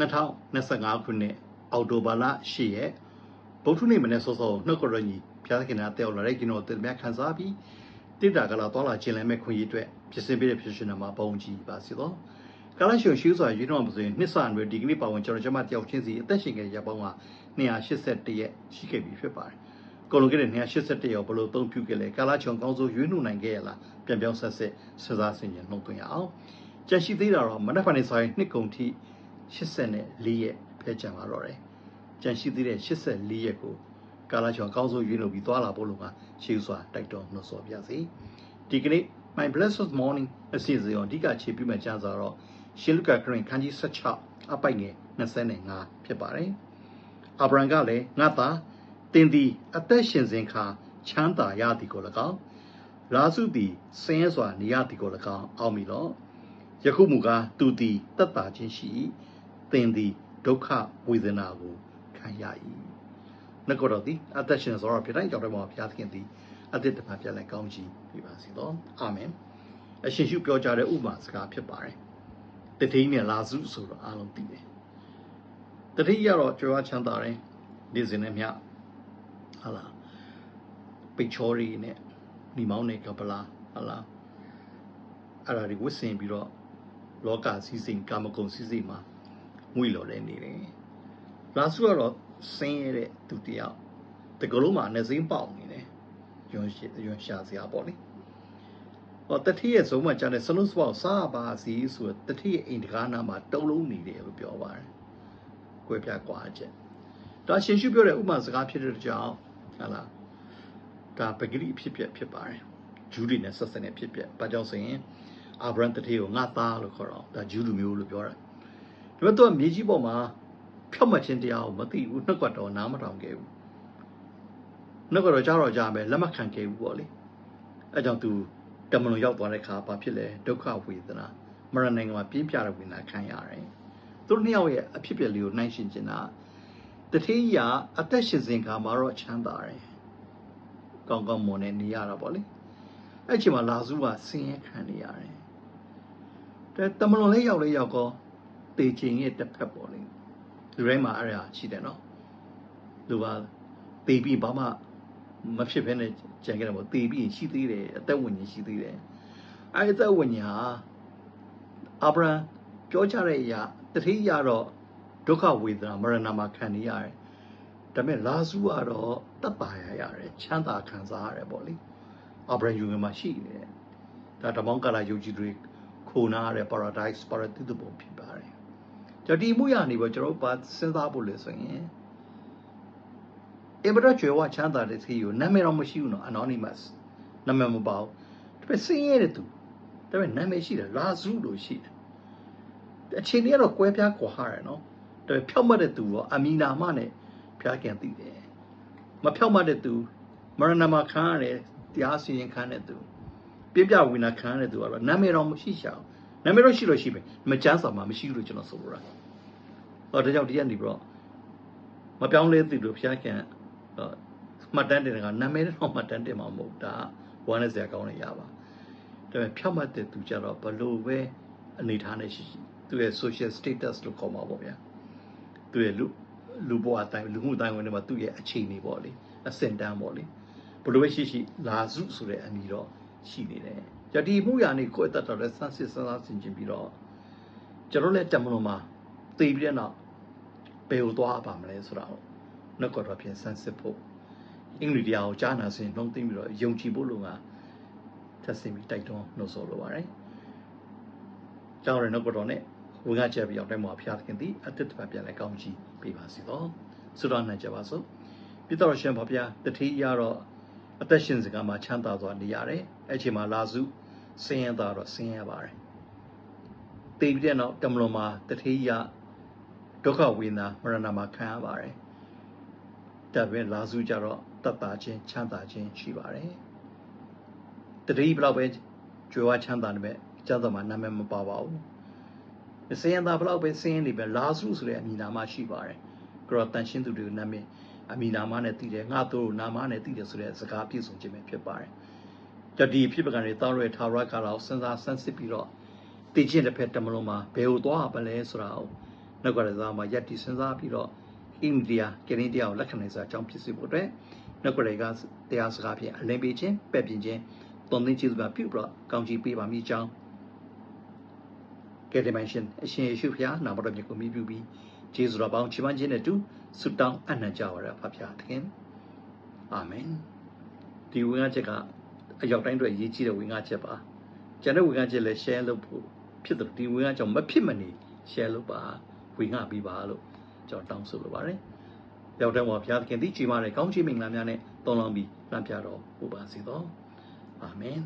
2025ခုနှစ်အောက်တိုဘာလ10ရက်ဗုဒ္ဓနေ့မနေ့စောစောနှုတ်ကရညီဘုရားသခင်အားတက်ရောက်လာတဲ့ကျွန်တော်တင်ပြခန်းစားပြီးတိတာကလာတော်လာခြင်းလည်းမဲ့ခွင့်ရအတွက်ဖြစ်စဉ်ပေးတဲ့ဖြစ်ရှင်နာမှာပုံကြည့်ပါစီတော့ကာလရှုံရှိစွာရင်းတော်မဆိုရင်နှစ်ဆန်တွေဒီကနေ့ပါဝင်ကျွန်တော်ကျမတယောက်ချင်းစီအသက်ရှင်ခဲ့ရပေါင်းက281ရက်ရှိခဲ့ပြီဖြစ်ပါတယ်ကိုလိုခဲ့တဲ့281ရောက်ဘလို့သုံးပြုခဲ့လဲကာလချုံကောင်းစိုးရွေးနှုတ်နိုင်ခဲ့ရလားပြန်ပြောင်းဆက်ဆက်စစားဆင်ញံနှုတ်သွင်းရအောင်ကြန့်ရှိသေးတာတော့မနက်ဖြန်နေ့ဆိုရင်နှစ်ကုန်ထိ 84ရက်ဖဲကြံပါတော့တယ်ကြန့်ရှိသေးတဲ့84ရက်ကိုကာလချုံကောင်းစိုးရွေးနှုတ်ပြီးသွားလာဖို့လို့ကရှေးစွာတိုက်တော်နှုတ်ဆော်ပြစီဒီကနေ့ my blessed morning အစီအစဉ်အဓိကခြေပြမှကျမ်းစာတော့ရှေလုကာခရင်ခန်းကြီး16အပိုက်ငယ်25ဖြစ်ပါတယ်အာဗြဟံကလည်းငါသားတင်သည်အသက်ရှင်စဉ်ခါချမ်းသာရသည်ကို၎င်းလာစုသည်ဆင်းရဲစွာနေရသည်ကို၎င်းအောက်မိလောယခုမူကားသူသည်တက်တာခြင်းရှိ တင်သည်ဒုက္ခဝေဒနာကိုခံရ၏နှုတ်တော်သည်အသက်ရှင်စွာဖြစ်တိုင်းကြောင့်တော့ဘုရားသခင်သည်အသက်တပါပြန်လဲကောင်းချီးပြပါစေသောအာမင်အရှင်ရှုပြောကြားတဲ့ဥပမာစကားဖြစ်ပါတယ်တတိယနဲ့လာစုဆိုတော့အားလုံးသိတယ်တတိယတော့ကြွားချမ်းသာတယ်ဒီစင်နဲ့မြဟာလားပိတ်ချောရီနဲ့ညီမောင်းနဲ့ကပလာဟာလားအဲ့ဒါဒီဝစ်စင်ပြီးတော့လောကစည်းစိမ်ကာမဂုဏ်စည်းစိမ်မှာ ငွေလော်တဲ့နေတယ်လာစုကတော့ဆင်းရဲတဲ့သူတယောက်တကလုံးမှာနေစိမ့်ပေါက်နေတယ်ယွန်ရှိယွန်ရှာစရာပေါ့လေဟောတတိယဆုံးမကျတဲ့စလုံးစပေါက်စားပါစီဆိုတတိယအိမ်တကားနာမှာတုံးလုံးနေတယ်လို့ပြောပါတယ်။ကိုယ်ပြကွာချက်။ဒါရှင်ရှုပြောတဲ့ဥပမာစကားဖြစ်တဲ့ကြောင့်ဟာလားဒါပဂရိဖြစ်ပြဖြစ်ပါတယ်။ဂျူးတွေနဲ့ဆက်စပ်နေဖြစ်ပြ။ဘာကြောင့်ဆိုရင်အာဗြဟံတတိယကိုငါသားလို့ခေါ်တော့ဒါဂျူးလူမျိုးလို့ပြောတာ။ ဒါပေမဲ့သူကမြေကြီးပေါ်မှာဖြောက်မှတ်ခြင်းတရားကိုမသိဘူးနှုတ်ကတော်နားမထောင်ခဲ့ဘူး။နှုတ်ကတော်ကြားတော့ကြားမယ်လက်မခံခဲ့ဘူးပေါ့လေ။အဲကြောင့်သူတမလွန်ရောက်သွားတဲ့အခါဘာဖြစ်လဲဒုက္ခဝေဒနာမရဏနိုင်ငံမှာပြင်းပြတဲ့ဝေဒနာခံရတယ်သူတို့နှစ်ယောက်ရဲ့အဖြစ်အပျက်လေးကိုနှိုင်းယှဉ်ချင်တာတထေးကြီးကအသက်ရှင်စဉ်ခါမှာတော့ချမ်းသာတယ်ကောင်းကောင်းမွန်နေနေရတာပေါ့လေအဲ့ချိန်မှာလာစုကဆင်းရဲခံနေရတယ်တဲ့တမလွန်လေးရောက်လေးရောက်ကော တေချင်းရဲ့တစ်ဖက်ပေါ့လေလူတိုင်းမှာအဲ့ဒါရှိတယ်နော်လူပါတေပြီးဘာမှမဖြစ်ဘဲနဲ့ကြံခဲ့တယ်ပေါ့တေပြီးရှိသေးတယ်အသက်ဝိညာဉ်ရှိသေးတယ်အဲအသက်ဝိညာဉ်ဟာအာဗြဟံပြောချတဲ့အရာတတိယတော့ဒုက္ခဝေဒနာမရဏမှာခံနေရတယ်ဒါပေမဲ့လာစုကတော့တတ်ပါရရတယ်ချမ်းသာခံစားရတယ်ပေါ့လေအာဗြဟံယူငယ်မှာရှိနေတယ်ဒါဓမ္မောင်းကာလာယုံကြည်တွေခိုနာရတဲ့ paradise paradise ဘုံဖြစ်ပါတယ် ကျွန်တော်ဒီမှုရနေပေါ့ကျွန်တော်ဘာစဉ်းစားဖို့လဲဆိုရင်အင်ဘရကျွေဝချမ်းသာတဲ့စီကိုနာမည်တော့မရှိဘူးနော် anonymous နာမည်မပေါ့ဒါပေမဲ့စင်းရဲတဲ့သူဒါပေမဲ့နာမည်ရှိတယ်လာစုလို့ရှိတယ်အချိန်ကြီးကတော့ကွဲပြားကွာရတယ်နော်ဒါပေမဲ့ဖြောက်မှတ်တဲ့သူရောအမီနာမနဲ့ဖျားကန်သိတယ်မဖြောက်မှတ်တဲ့သူမရဏမခံရတယ်တရားစီရင်ခံတဲ့သူပြပြဝိနာခံတဲ့သူကတော့နာမည်တော့မရှိရှာဘူး နာမည်တော့ရှိလို့ရှိပဲမချမ်းစာမှာမရှိဘူးလို့ကျွန်တော်ဆိုလိုတာဟောဒါကြောင့်ဒီကနေပြီးတော့မပြောင်းလဲသူလို့ဖျားကန်မှတ်တမ်းတင်တာကနာမည်တော့မှတ်တမ်းတင်မှာမဟုတ်ဒါဝမ်းနဲ့စရာကောင်းနေရပါဒါပေမဲ့ဖြောက်မှတ်တဲ့သူကြတော့ဘလို့ပဲအနေထားနဲ့ရှိရှိသူရဲ့ social status လို့ခေါ်မှာပေါ့ဗျာသူရဲ့လူလူဘဝအတိုင်းလူမှုအတိုင်းဝင်တွေမှာသူ့ရဲ့အခြေအနေပေါ့လေအစင်တန်းပေါ့လေဘလို့ပဲရှိရှိလာစုဆိုတဲ့အမည်တော့ရှိနေတယ် ကြဒီမှုရာနေကိုယ့်အသက်တော်လဲဆန်းစစ်ဆန်းစားဆင်ခြင်ပြီးတော့ကျွန်တော်လည်းတမလို့မှာသိပြီးတဲ့နောက်ဘယ်ကိုသွားပါမလဲဆိုတော့နှုတ်ကတော်ဖြင့်ဆန်းစစ်ဖို့အင်္ဂလိပ်တရားကိုကြားနာစဉ်နှုံးသိမ့်ပြီးတော့ယုံကြည်ဖို့လိုကထပ်ဆင်ပြီးတိုက်တွန်းနှုတ်ဆော်လိုပါတယ်။ကြောင်းရနှုတ်ကတော်နဲ့ဝင်ကချက်ပြီးအောင်တိုင်းမှာဖျားသခင်သည်အတ္တတပတ်ပြန်လဲကောင်းချီးပေးပါစေတော့။ဆုတော်နိုင်ကြပါစို့။ပိတော်ရှင်ဖဗျာတတိယတော့အသက်ရှင်စကားမှာချမ်းသာစွာနေရတယ်။အဲ့ချိန်မှာလာစု ဆင်းရဲတာတော့ဆင်းရဲပါတယ်။တေပြီးတဲ့နောက်တမလွန်မှာတတိယဒုက္ခဝေဒနာမရဏမှာခံရပါတယ်။ဒါပေမဲ့လာစုကြတော့တတ်တာချင်းချမ်းသာခြင်းရှိပါတယ်။တတိဘလောက်ပဲကြွယ်ဝချမ်းသာနေမဲ့ကျမ်းစာမှာနာမည်မပါပါဘူး။စင်ရတာဘလောက်ပဲစင်ရနေပဲလာစုဆိုတဲ့အမည်နာမရှိပါတယ်။ကြောတန်ရှင်းသူတွေကိုနာမည်အမည်နာမနဲ့တည်တယ်ငါတို့နာမနဲ့တည်တယ်ဆိုတဲ့စကားပြည့်စုံခြင်းပဲဖြစ်ပါတယ်။ ကြဒီဖြစ်ပကံတွေတောင်းရထာဝရကာလာကိုစဉ်းစားဆန်းစစ်ပြီးတော့တည်ခြင်းတစ်ဖက်တမလုံးမှာဘယ်ကိုသွားပါလဲဆိုတာကိုနှုတ်ကပတော်မှာယက်တီစဉ်းစားပြီးတော့ဣန္ဒိယကရင်တရားကိုလက်ခံနိုင်စွာအကြောင်းဖြစ်စေဖို့အတွက်နှုတ်ကပတော်ကတရားစကားဖြင့်အလင်းပေးခြင်းပဲ့ပြင်ခြင်းတုံသင်းကျေးဇူးများပြုပြီးတော့ကောင်းချီးပေးပါမိကြောင်းကဲဒီမန်ရှင်အရှင်ယေရှုဖျားနာမတော်မြတ်ကိုမြည်ပြုပြီးကျေးဇူးတော်ပေါင်းချီးမွမ်းခြင်းနဲ့အတူဆုတောင်းအနံ့ကြပါရဖဖျားသခင်အာမင်ဒီဝင်ငါချက်က အရောက်တိုင်းအတွက်အရေးကြီးတဲ့ဝင်ငါချက်ပါကျန်တဲ့ဝင်ငါချက်လည်း share လုပ်ဖို့ဖြစ်တယ်ဒီဝင်ငါကြောင့်မဖြစ်မနေ share လုပ်ပါဝင်ငါပြီးပါလို့ကျွန်တော်တောင်းဆိုလိုပါတယ်ရောက်တဲ့ဘုရားသခင်ဒီကြီးမားတဲ့ကောင်းချီးမင်္ဂလာများနဲ့တောင်းလောင်းပြီးလမ်းပြတော်ပူပါစေသောအာမင်